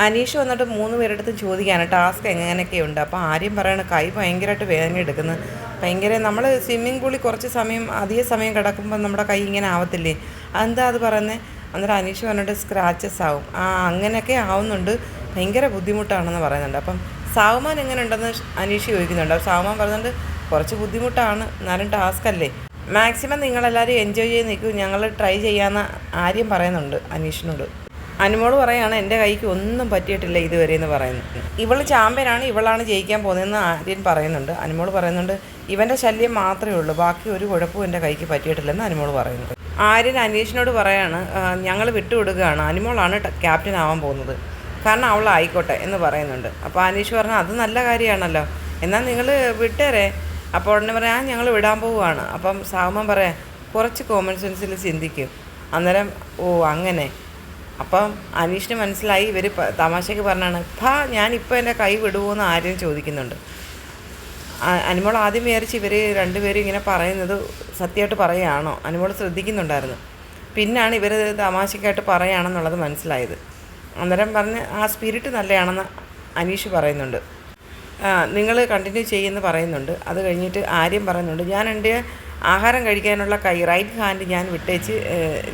അനീഷ് വന്നിട്ട് മൂന്ന് പേരെടുത്തും ചോദിക്കാണ് ടാസ്ക് എങ്ങനെയൊക്കെയുണ്ട് അപ്പോൾ ആര്യം പറയണ കൈ ഭയങ്കരമായിട്ട് വേദന എടുക്കുന്നു. ഭയങ്കര നമ്മൾ സ്വിമ്മിംഗ് പൂളിൽ കുറച്ച് സമയം അധിക സമയം കിടക്കുമ്പോൾ നമ്മുടെ കൈ ഇങ്ങനെ ആവത്തില്ലേ? അതെന്താ അത് പറയുന്നത് അന്നേരം അനീഷ് പറഞ്ഞിട്ട് സ്ക്രാച്ചസ് ആവും. ആ അങ്ങനെയൊക്കെ ആവുന്നുണ്ട്. ഭയങ്കര ബുദ്ധിമുട്ടാണെന്ന് പറയുന്നുണ്ട്. അപ്പം സാവുമാൻ എങ്ങനെ ഉണ്ടെന്ന് അനീഷ് ചോദിക്കുന്നുണ്ട്. അപ്പോൾ സാവുമാൻ പറയുന്നുണ്ട് കുറച്ച് ബുദ്ധിമുട്ടാണ്. എന്നാലും ടാസ്ക് അല്ലേ? മാക്സിമം നിങ്ങളെല്ലാവരും എൻജോയ് ചെയ്ത് നിൽക്കും. ഞങ്ങൾ ട്രൈ ചെയ്യാമെന്ന് ആര്യം പറയുന്നുണ്ട് അനീഷിനോട്. അനുമോൾ പറയാണ് എന്റെ കൈക്ക് ഒന്നും പറ്റിയിട്ടില്ല ഇതുവരെ എന്ന് പറയുന്നത്. ഇവൾ ചാമ്പ്യനാണ് ഇവളാണ് ജയിക്കാൻ പോകുന്നതെന്ന് ആര്യൻ പറയുന്നുണ്ട്. അനുമോൾ പറയുന്നുണ്ട് ഇവന്റെ ശല്യം മാത്രമേ ഉള്ളൂ ബാക്കി ഒരു കുഴപ്പവും എന്റെ കൈക്ക് പറ്റിയിട്ടില്ലെന്ന് അനുമോൾ പറയുന്നുണ്ട് ആര്യൻ അനീഷിനോട് പറയാണ് ഞങ്ങൾ വിട്ടുകൊടുക്കുകയാണ് അനുമോളാണ് ക്യാപ്റ്റൻ ആവാൻ പോകുന്നത്. കാരണം അവൾ ആയിക്കോട്ടെ എന്ന് പറയുന്നുണ്ട്. അപ്പോൾ അനീഷ് പറഞ്ഞു അത് നല്ല കാര്യമാണല്ലോ എന്നാൽ നിങ്ങൾ വിട്ടേരെ. അപ്പോൾ ഉടനെ പറയാം "ആ, ഞങ്ങൾ വിടാൻ പോവുകയാണ്. അപ്പം സാമൻ പറയാം കുറച്ച് കോമൺ സെൻസിൽ ചിന്തിക്കും. അന്നേരം ഓ അങ്ങനെ. അപ്പം അനീഷിന് മനസ്സിലായി ഇവർ തമാശയ്ക്ക് പറഞ്ഞാണ് ഭാ ഞാനിപ്പോൾ എന്റെ കൈ വിടുമോ എന്ന് ആരും ചോദിക്കുന്നുണ്ട്. അനിമോൾ ആദ്യം വിചാരിച്ച് ഇവർ രണ്ടുപേരും ഇങ്ങനെ പറയുന്നത് സത്യമായിട്ട് പറയുകയാണോ? അനുമോൾ ശ്രദ്ധിക്കുന്നുണ്ടായിരുന്നു. പിന്നാണ് ഇവർ തമാശക്കായിട്ട് പറയുകയാണെന്നുള്ളത് മനസ്സിലായത്. അന്നേരം പറഞ്ഞ് ആ സ്പിരിറ്റ് നല്ലതാണെന്ന് അനീഷ് പറയുന്നുണ്ട്. നിങ്ങൾ കണ്ടിന്യൂ ചെയ്യുമെന്ന് പറയുന്നുണ്ട്. അത് കഴിഞ്ഞിട്ട് ആര്യം പറയുന്നുണ്ട് ഞാൻ എന്റെ ആഹാരം കഴിക്കാനുള്ള കൈ റൈറ്റ് ഹാൻഡ് ഞാൻ വിട്ടേച്ച്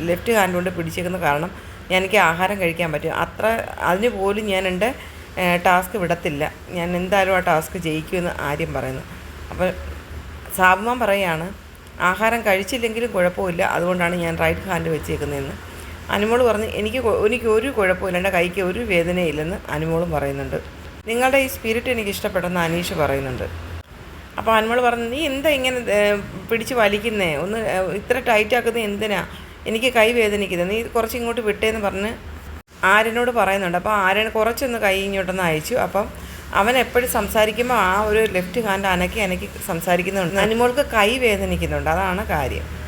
ലെഫ്റ്റ് ഹാൻഡ് കൊണ്ട് പിടിച്ചേക്കുന്ന കാരണം എനിക്ക് ആഹാരം കഴിക്കാൻ പറ്റും. അത്ര അതിന് പോലും ഞാൻ എന്റെ ടാസ്ക് വിടത്തില്ല. ഞാൻ എന്തായാലും ആ ടാസ്ക് ജയിക്കുമെന്ന് ആര്യം പറയുന്നു. അപ്പോൾ സാബുമാൻ പറയാണ് ആഹാരം കഴിച്ചില്ലെങ്കിലും കുഴപ്പമില്ല. അതുകൊണ്ടാണ് ഞാൻ റൈറ്റ് ഹാൻഡ് വെച്ചേക്കുന്നതെന്ന്. അനുമോൾ പറഞ്ഞ് എനിക്ക് എനിക്ക് ഒരു കുഴപ്പമില്ല. എന്റെ കൈക്ക് ഒരു വേദനയില്ലെന്ന് അനുമോളും പറയുന്നുണ്ട്. നിങ്ങളുടെ ഈ സ്പിരിറ്റ് എനിക്ക് ഇഷ്ടപ്പെട്ടെന്ന് അനീഷ് പറയുന്നുണ്ട്. അപ്പോൾ അനുമോൾ പറഞ്ഞു നീ എന്താ ഇങ്ങനെ പിടിച്ച് വലിക്കുന്നേ? ഒന്ന് ഇത്ര ടൈറ്റ് ആക്കുന്നത് എന്തിനാ? എനിക്ക് കൈ വേദനിക്കുന്നത് നീ കുറച്ച് ഇങ്ങോട്ട് വിട്ടേന്ന് പറഞ്ഞ് ആര്യനോട് പറയുന്നുണ്ട്. അപ്പോൾ ആര്യൻ കുറച്ചൊന്ന് കൈ ഇങ്ങോട്ടൊന്ന് അയച്ചു അപ്പം അവൻ എപ്പോഴും സംസാരിക്കുമ്പോൾ ആ ഒരു ലെഫ്റ്റ് ഹാൻഡ് അനക്കി അനക്കി സംസാരിക്കുന്നുണ്ട്. അനുമോൾക്ക് കൈ വേദനിക്കുന്നുണ്ട്. അതാണ് കാര്യം.